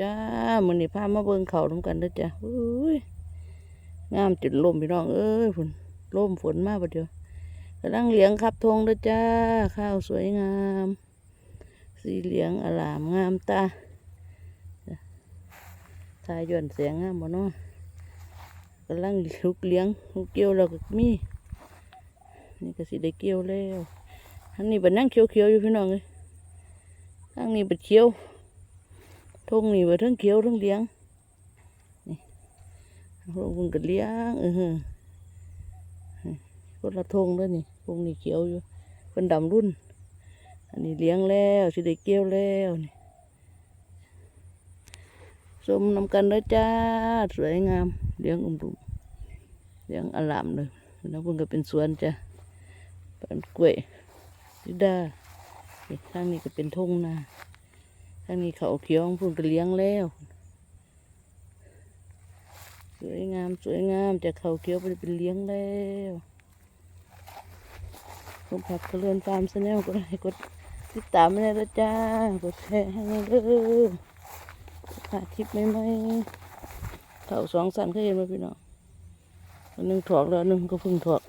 จ้ามื้อนี้พามาเบิ่งเขาทำกันเด้อจ้ะอุ้ยงามจนล่มพี่น้องเอ้ยฝนล่มฝนมาบัดเดี๋ยวกำลังเหลียงขับธงเด้อจ้า ข้าวสวยงาม สีเหลืองอลามงามตาทายย้อนแสงงามบ่เนาะกำลังลุกเลี้ยงลุกเกี่ยวแล้วก็มีนี่ก็สิได้เกี่ยวแล้วอันนี้บัดนั่งเขียวๆอยู่พี่น้องเอ้ยทางนี้บัดเขียว ทงนี่ว่าทั้งเขียวทั้งเลี้ยงนี่พวกมึงก็เลี้ยงเออหือคนละทงแล้วนี่ทงนี่เขียวอยู่เป็นดำรุ่น อันนี้เลี้ยงแล้วสิได้เกี่ยวแล้วนี่สมนำกันเลยจ้าสวยงามเลี้ยงอุ้มดุมเลี้ยงอลามเลยแล้วเพิ่งก็เป็นสวนจ้ะเป็นกล้วยดิดาข้างนี้ก็เป็นทงนา ทางนี้เขาเขียวของพุ่นก็เลี้ยงแล้วสวยงามสวยงามจากเขาเขียวไปเป็นเลี้ยงแล้วผมผักกระเรือนฟามชแนลก็ได้กดติดตามไม่ได้แล้วจ้ากดแชร์ให้เด้อถ่ายคลิปใหม่เขาสองสันเคยเห็นไหมพี่น้องอันหนึ่งถอกแล้วอันหนึ่งก็เพึ่งถอก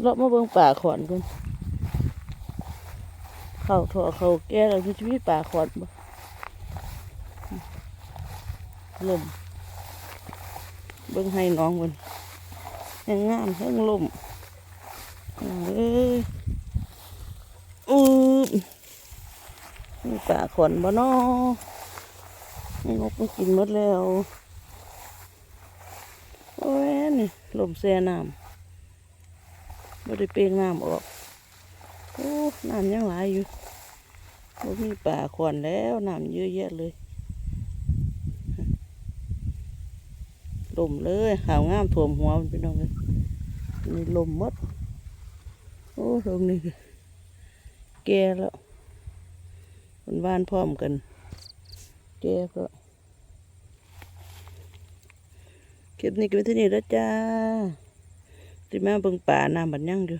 เลาะมาเบิ่งป่าขอนกัน เขาถั่วเขาแก่เราคือชีวิตป่าขอดบ่ลมเบิ่งให้น้องมันยังงามทั้งลมเอ้ยอือนี่ป่าขอนบ่นอนี่นกมันกินหมดแล้วโอ้ยนี่ลมแซ่น้ำไม่ได้เปลงน้ำออก โอ้น้ำยังหลายอยู่บ่มีป่าขอนแล้วน้ำเยอะแยะเลยลมเลยหาวงามถ่วมหัวมันพี่น้องเลยนี่ลมมดโอ้ตรงนี้แก่แล้วมันบ้านพร้อมกันแก่ก็คลิปนี้ก็เป็นที่นี่แล้วจ้าที่มาเบิ่งป่าน้ำบัดยังอยู่